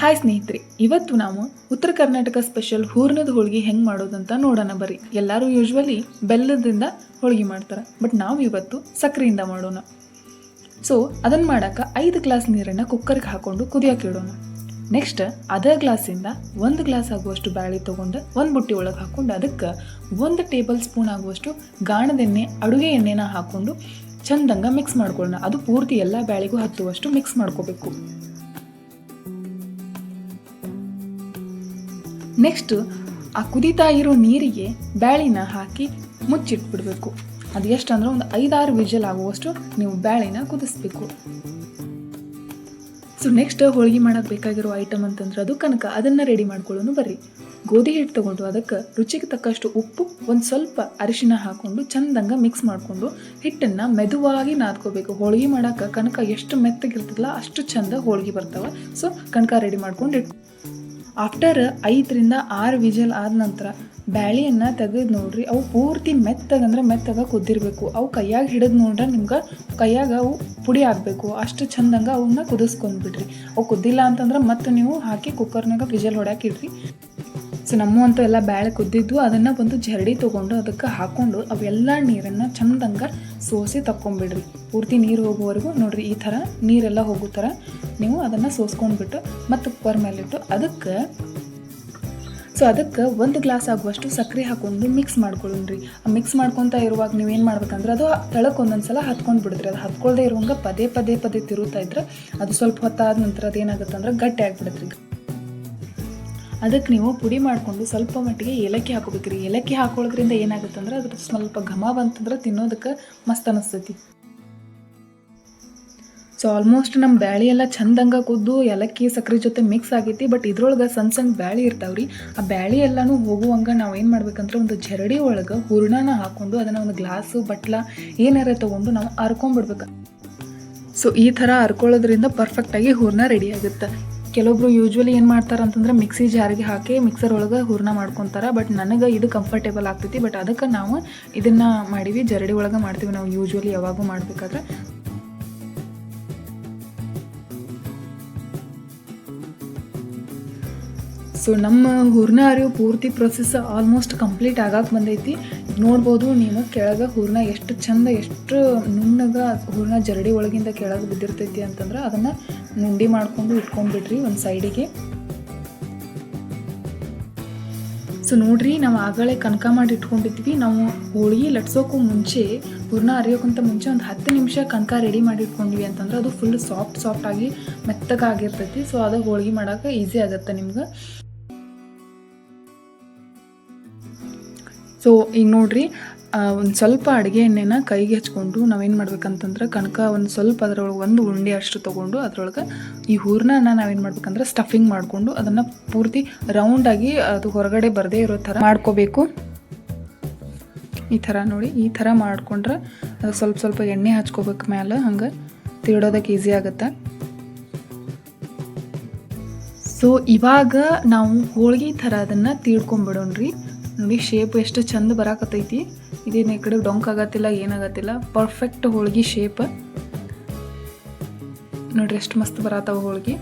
Hi ಸ್ನೇಹಿತರೆ, ಇವತ್ತು ನಾವು ಉತ್ತರ ಕರ್ನಾಟಕ ಸ್ಪೆಷಲ್ ಹೂರ್ಣದ ಹೋಳಿಗೆ ಹೆಂಗೆ ಮಾಡೋದಂತ ನೋಡೋಣ ಬರ್ರಿ. ಎಲ್ಲರೂ ಯೂಶ್ವಲಿ ಬೆಲ್ಲದಿಂದ ಹೋಳಿಗೆ ಮಾಡ್ತಾರೆ, ಬಟ್ ನಾವು ಇವತ್ತು ಸಕ್ಕರೆಯಿಂದ ಮಾಡೋಣ. ಸೊ ಅದನ್ನು ಮಾಡೋಕೆ ಐದು ಗ್ಲಾಸ್ ನೀರನ್ನು ಕುಕ್ಕರ್ಗೆ ಹಾಕೊಂಡು ಕುದಿಯೋಕೆ ಇಡೋಣ. ನೆಕ್ಸ್ಟ್ ಅದೇ ಗ್ಲಾಸಿಂದ ಒಂದು ಗ್ಲಾಸ್ ಆಗುವಷ್ಟು ಬ್ಯಾಳಿ ತೊಗೊಂಡು ಒಂದು ಬುಟ್ಟಿ ಒಳಗೆ ಹಾಕೊಂಡು ಅದಕ್ಕೆ ಒಂದು ಟೇಬಲ್ ಸ್ಪೂನ್ ಆಗುವಷ್ಟು ಗಾಣದ ಎಣ್ಣೆ, ಅಡುಗೆ ಎಣ್ಣೆನ ಹಾಕೊಂಡು ಚಂದಂಗ ಮಿಕ್ಸ್ ಮಾಡ್ಕೊಳ್ಳೋಣ ಅದು ಪೂರ್ತಿ ಎಲ್ಲ ಬ್ಯಾಳಿಗೂ ಹತ್ತುವಷ್ಟು ಮಿಕ್ಸ್ ಮಾಡ್ಕೋಬೇಕು. ನೆಕ್ಸ್ಟ್ ಆ ಕುದೀತಾ ಇರೋ ನೀರಿಗೆ ಬ್ಯಾಳಿನ ಹಾಕಿ ಮುಚ್ಚಿಟ್ಬಿಡ್ಬೇಕು. ಅದು ಎಷ್ಟು ಅಂದ್ರೆ ಒಂದು ಐದಾರು ವಿಜಲ್ ಆಗುವಷ್ಟು ನೀವು ಬ್ಯಾಳಿನ ಕುದಿಸ್ಬೇಕು. ಸೊ ನೆಕ್ಸ್ಟ್ ಹೋಳಿಗೆ ಮಾಡೋಕ್ಕೆ ಬೇಕಾಗಿರೋ ಐಟಮ್ ಅಂತಂದ್ರೆ ಅದು ಕನಕ. ಅದನ್ನು ರೆಡಿ ಮಾಡ್ಕೊಳ್ಳೋನು ಬರ್ರಿ. ಗೋಧಿ ಹಿಟ್ಟು ತೊಗೊಂಡು ಅದಕ್ಕೆ ರುಚಿಗೆ ತಕ್ಕಷ್ಟು ಉಪ್ಪು, ಒಂದು ಸ್ವಲ್ಪ ಅರಿಶಿನ ಹಾಕ್ಕೊಂಡು ಚಂದಂಗ ಮಿಕ್ಸ್ ಮಾಡಿಕೊಂಡು ಹಿಟ್ಟನ್ನು ಮೆದುವಾಗಿ ನಾದ್ಕೋಬೇಕು. ಹೋಳಿಗೆ ಮಾಡೋಕೆ ಕನಕ ಎಷ್ಟು ಮೆತ್ತಗಿರ್ತದಲ್ಲ ಅಷ್ಟು ಚಂದ ಹೋಳಿಗೆ ಬರ್ತಾವೆ. ಸೊ ಕನಕ ರೆಡಿ ಮಾಡ್ಕೊಂಡು ಇಟ್ಟು ಆಫ್ಟರ್ ಐದರಿಂದ ಆರು ವಿಜಲ್ ಆದ ನಂತರ ಬ್ಯಾಳಿಯನ್ನು ತೆಗೆದು ನೋಡ್ರಿ. ಅವು ಪೂರ್ತಿ ಮೆತ್ತಗಂದ್ರೆ ಮೆತ್ತಗೆ ಕುದ್ದಿರಬೇಕು. ಅವು ಕೈಯಾಗ ಹಿಡಿದು ನೋಡ್ರೆ ನಿಮ್ಗೆ ಕೈಯಾಗ ಅವು ಪುಡಿ ಆಗಬೇಕು. ಅಷ್ಟು ಚಂದಂಗ ಅವನ್ನ ಕುದಿಸ್ಕೊಂಡ್ಬಿಡ್ರಿ. ಅವು ಕುದ್ದಿಲ್ಲ ಅಂತಂದ್ರೆ ಮತ್ತೆ ನೀವು ಹಾಕಿ ಕುಕ್ಕರ್ನಾಗ ವಿಜಲ್ ಹೊಡ್ಯಾಕ ಇಡ್ರಿ. ಸೊ ನಮ್ಮ ಅಂತೂ ಎಲ್ಲ ಬ್ಯಾಳೆ ಕುದ್ದಿದ್ದು, ಅದನ್ನು ಒಂದು ಜರಡಿ ತೊಗೊಂಡು ಅದಕ್ಕೆ ಹಾಕ್ಕೊಂಡು ಅವೆಲ್ಲ ನೀರನ್ನು ಚಂದಂಗೆ ಸೋಸಿ ತಕ್ಕೊಂಬಿಡ್ರಿ. ಪೂರ್ತಿ ನೀರು ಹೋಗುವವರೆಗೂ ನೋಡಿರಿ, ಈ ಥರ ನೀರೆಲ್ಲ ಹೋಗೋ ಥರ ನೀವು ಅದನ್ನು ಸೋಸ್ಕೊಂಡ್ಬಿಟ್ಟು ಮತ್ತು ಕುಕ್ಕರ್ ಮೇಲಿಟ್ಟು ಅದಕ್ಕೆ ಸೊ ಅದಕ್ಕೆ ಒಂದು ಗ್ಲಾಸ್ ಆಗುವಷ್ಟು ಸಕ್ಕರೆ ಹಾಕೊಂಡು ಮಿಕ್ಸ್ ಮಾಡ್ಕೊಳ್ಳ್ರಿ. ಆ ಮಿಕ್ಸ್ ಮಾಡ್ಕೊತಾ ಇರುವಾಗ ನೀವೇನು ಮಾಡ್ಬೇಕಂದ್ರೆ ಅದು ತಳಕ್ಕೆ ಒಂದೊಂದು ಸಲ ಹತ್ಕೊಂಡು ಬಿಡ್ತೀರಿ ಅದು ಹತ್ಕೊಳ್ದೇ ಇರುವಂಗೆ ಪದೇ ಪದೇ ಪದೇ ತಿರುತ್ತಾ ಇದ್ರೆ ಅದು ಸ್ವಲ್ಪ ಹೊತ್ತಾದ ನಂತರ ಅದು ಏನಾಗುತ್ತೆ ಅಂದ್ರೆ ಗಟ್ಟಿ ಆಗಿಬಿಡುತ್ತೆ. ಅದಕ್ಕೆ ನೀವು ಪುಡಿ ಮಾಡಿಕೊಂಡು ಸ್ವಲ್ಪ ಮಟ್ಟಿಗೆ ಏಲಕ್ಕಿ ಹಾಕೋಬೇಕ್ರಿ. ಏಲಕ್ಕಿ ಹಾಕೊಳ್ಳೋದ್ರಿಂದ ಏನಾಗುತ್ತೆ ಅಂದ್ರೆ ಅದ್ರ ಸ್ವಲ್ಪ ಘಮ ಬಂತಂದ್ರೆ ತಿನ್ನೋದಕ್ಕೆ ಮಸ್ತ್ ಅನಿಸ್ತೈತಿ. ಸೊ ಆಲ್ಮೋಸ್ಟ್ ನಮ್ಮ ಬ್ಯಾಳಿ ಎಲ್ಲ ಚಂದಂಗೆ ಕುದ್ದು ಏಲಕ್ಕಿ ಸಕ್ಕರೆ ಜೊತೆ ಮಿಕ್ಸ್ ಆಗೈತಿ ಬಟ್ ಇದ್ರೊಳಗೆ ಸಣ್ಣ ಸಣ್ಣ ಬ್ಯಾಳಿ ಇರ್ತಾವ್ರಿ. ಆ ಬ್ಯಾಳಿ ಎಲ್ಲನೂ ಹೋಗುವಂಗೆ ನಾವು ಏನು ಮಾಡ್ಬೇಕಂದ್ರೆ ಒಂದು ಜರಡಿ ಒಳಗೆ ಹೂರ್ಣನ ಹಾಕ್ಕೊಂಡು ಅದನ್ನು ಒಂದು ಗ್ಲಾಸು ಬಟ್ಲ ಏನಾರ ತೊಗೊಂಡು ನಾವು ಹರ್ಕೊಂಬಿಡ್ಬೇಕು ಸೊ ಈ ಥರ ಹರ್ಕೊಳ್ಳೋದ್ರಿಂದ ಪರ್ಫೆಕ್ಟಾಗಿ ಹೂರ್ಣ ರೆಡಿ ಆಗುತ್ತೆ. ಕೆಲವೊಬ್ರು ಯೂಶ್ವಲಿ ಏನು ಮಾಡ್ತಾರೆ ಅಂತಂದ್ರೆ ಮಿಕ್ಸಿ ಜಾರಿಗೆ ಹಾಕಿ ಮಿಕ್ಸರ್ ಒಳಗೆ ಹೂರ್ಣ ಮಾಡ್ಕೊತಾರೆ. ಬಟ್ ನನಗೆ ಇದು ಕಂಫರ್ಟೇಬಲ್ ಆಗ್ತೈತಿ. ಬಟ್ ಅದಕ್ಕೆ ನಾವು ಇದನ್ನು ಮಾಡೀವಿ. ಜರಡಿ ಒಳಗೆ ಮಾಡ್ತೀವಿ ನಾವು ಯೂಶ್ವಲಿ ಯಾವಾಗೂ ಮಾಡಬೇಕಾದ್ರೆ. ಸೊ ನಮ್ಮ ಹೂರ್ಣ ಅರಿವು ಪೂರ್ತಿ ಪ್ರೊಸೆಸ್ ಆಲ್ಮೋಸ್ಟ್ ಕಂಪ್ಲೀಟ್ ಆಗಕ್ಕೆ ಬಂದೈತಿ. ನೋಡ್ಬೋದು, ನೀವು ಕೆಳಗೆ ಹೂರ್ಣ ಎಷ್ಟು ಚಂದ, ಎಷ್ಟು ನುಣ್ಣಗ ಹೂರ್ಣ ಜರಡಿ ಒಳಗಿಂದ ಕೆಳಗೆ ಬಿದ್ದಿರ್ತೈತಿ ಅಂತಂದ್ರೆ ಅದನ್ನು ನುಂಡಿ ಮಾಡ್ಕೊಂಡು ಇಟ್ಕೊಂಡ್ಬಿಡ್ರಿ ಒಂದು ಸೈಡಿಗೆ. ಸೊ ನೋಡ್ರಿ, ನಾವು ಆಗಲೇ ಕನಕ ಮಾಡಿ ಇಟ್ಕೊಂಡಿದ್ವಿ. ನಾವು ಹೋಳಿಗೆ ಲಟ್ಸೋಕ್ಕೂ ಮುಂಚೆ, ಹೂರ್ಣ ಅರಿಯೋಕ್ಕಿಂತ ಮುಂಚೆ ಒಂದು ಹತ್ತು ನಿಮಿಷ ಕನಕ ರೆಡಿ ಮಾಡಿ ಇಟ್ಕೊಂಡ್ವಿ ಅಂತಂದ್ರೆ ಅದು ಫುಲ್ ಸಾಫ್ಟ್ ಸಾಫ್ಟ್ ಆಗಿ ಮೆತ್ತಗಾಗಿರ್ತೈತಿ. ಸೊ ಅದು ಹೋಳಿಗೆ ಮಾಡೋಕೆ ಈಸಿ ಆಗುತ್ತೆ ನಿಮ್ಗೆ. ಸೊ ಈಗ ನೋಡ್ರಿ ಒಂದು ಸ್ವಲ್ಪ ಅಡುಗೆ ಎಣ್ಣೆನ ಕೈಗೆ ಹಚ್ಕೊಂಡು ನಾವೇನು ಮಾಡ್ಬೇಕಂತಂದ್ರೆ ಕನಕ ಒಂದು ಸ್ವಲ್ಪ ಅದರೊಳಗೆ ಒಂದು ಉಂಡೆ ಅಷ್ಟು ತೊಗೊಂಡು ಅದರೊಳಗೆ ಈ ಹೂರ್ಣನ ನಾವೇನು ಮಾಡ್ಬೇಕಂದ್ರೆ ಸ್ಟಫಿಂಗ್ ಮಾಡಿಕೊಂಡು ಅದನ್ನು ಪೂರ್ತಿ ರೌಂಡಾಗಿ ಅದು ಹೊರಗಡೆ ಬರದೇ ಇರೋ ಥರ ಮಾಡ್ಕೋಬೇಕು. ಈ ಥರ ನೋಡಿ, ಈ ಥರ ಮಾಡಿಕೊಂಡ್ರೆ ಅದು ಸ್ವಲ್ಪ ಸ್ವಲ್ಪ ಎಣ್ಣೆ ಹಚ್ಕೋಬೇಕು ಮೇಲೆ ಹಂಗೆ ತಿಳೋದಕ್ಕೆ ಈಸಿ ಆಗುತ್ತೆ? ಸೊ ಇವಾಗ ನಾವು ಹೋಳಿಗೆ ಥರ ಅದನ್ನು ತೀಡ್ಕೊಂಬಿಡೋಣ್ರಿ ನೋಡಿ ಶೇಪ್ ಎಷ್ಟು ಚಂದ ಬರಾಕತ್ತೈತಿ. ಇದೇನು ಈ ಕಡೆ ಡೊಂಕ್ ಆಗತ್ತಿಲ್ಲ ಏನಾಗತ್ತಿಲ್ಲ ಪರ್ಫೆಕ್ಟ್ ಹೋಳ್ಗೆ ಶೇಪ್ ನೋಡ್ರಿ, ಎಷ್ಟು ಮಸ್ತ್ ಬರತ್ತಾವ ಹೋಳ್ಗೆ.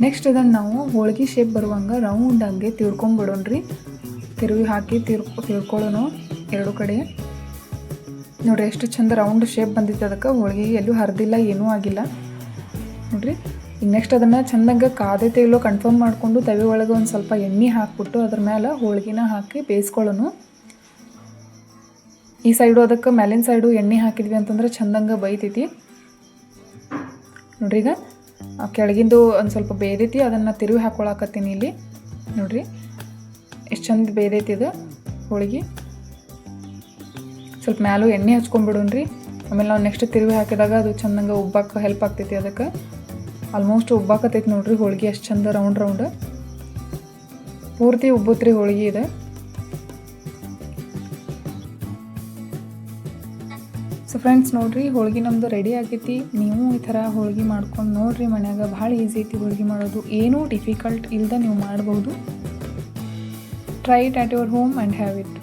ನೆಕ್ಸ್ಟ್ ಇದನ್ನು ನಾವು ಹೋಳ್ಗೆ ಶೇಪ್ ಬರುವಂಗೆ ರೌಂಡ್ ಹಂಗೆ ತಿಳ್ಕೊಂಬಿಡೋಣ್ರಿ ತಿರುವಿ ಹಾಕಿ ತಿರ್ ತಿಳ್ಕೊಳ್ಳೋಣ ಎರಡು ಕಡೆ. ನೋಡ್ರಿ, ಎಷ್ಟು ಚಂದ ರೌಂಡ್ ಶೇಪ್ ಬಂದಿತ್ತು ಅದಕ್ಕೆ. ಹೋಳಿಗೆ ಎಲ್ಲೂ ಹರಿದಿಲ್ಲ, ಏನೂ ಆಗಿಲ್ಲ. ನೋಡ್ರಿ. ನೆಕ್ಸ್ಟ್ ಅದನ್ನು ಚೆಂದಂಗೆ ಕಾದೈತೆ ಇಲ್ಲೋ ಕನ್ಫರ್ಮ್ ಮಾಡಿಕೊಂಡು ತವೆ ಒಳಗೆ ಒಂದು ಸ್ವಲ್ಪ ಎಣ್ಣೆ ಹಾಕಿಬಿಟ್ಟು ಅದ್ರ ಮೇಲೆ ಹೋಳಿಗೆನ ಹಾಕಿ ಬೇಯಿಸ್ಕೊಳ್ಳೋನು. ಈ ಸೈಡು ಅದಕ್ಕೆ ಮೇಲಿನ ಸೈಡು ಎಣ್ಣೆ ಹಾಕಿದ್ವಿ ಅಂತಂದ್ರೆ ಚಂದಂಗೆ ಬೈತೈತಿ. ನೋಡ್ರಿ ಈಗ ಕೆಳಗಿಂದು ಒಂದು ಸ್ವಲ್ಪ ಬೇದೈತಿ ಅದನ್ನು ತಿರುವಿ ಹಾಕೊಳಕತ್ತೀನಿ ಇಲ್ಲಿ. ನೋಡ್ರಿ, ಎಷ್ಟು ಚಂದ ಬೇದೈತಿ ಇದು ಹೋಳಿಗೆ. ಸ್ವಲ್ಪ ಮ್ಯಾಲೂ ಎಣ್ಣೆ ಹಚ್ಕೊಂಡ್ಬಿಡೋಣ್ರಿ ಆಮೇಲೆ ನಾವು ನೆಕ್ಸ್ಟ್ ತಿರುವಿ ಹಾಕಿದಾಗ ಅದು ಚಂದಂಗೆ ಉಬ್ಬಕ್ಕೆ ಹೆಲ್ಪ್ ಆಗ್ತೈತಿ ಅದಕ್ಕೆ. ಆಲ್ಮೋಸ್ಟ್ ಉಬ್ಬಾಕತೈತಿ ನೋಡ್ರಿ, ಹೋಳಿಗೆ ಅಷ್ಟು ಚಂದ ರೌಂಡ್ ರೌಂಡ್ ಪೂರ್ತಿ ಉಬ್ಬುತ್ರಿ ಹೋಳಿಗೆ ಇದೆ. ಸೊ ಫ್ರೆಂಡ್ಸ್ ನೋಡ್ರಿ, ಹೋಳ್ಗೆ ನಮ್ದು ರೆಡಿ ಆಗೈತಿ. ನೀವು ಈ ಥರ ಹೋಳ್ಗೆ ಮಾಡ್ಕೊಂಡು ನೋಡ್ರಿ ಮನ್ಯಾಗ, ಭಾಳ ಈಸಿ ಐತಿ ಹೋಳ್ಗೆ ಮಾಡೋದು. ಏನೂ ಡಿಫಿಕಲ್ಟ್ ಇಲ್ಲದೆ ನೀವು ಮಾಡ್ಬೋದು. Try it at your home and have it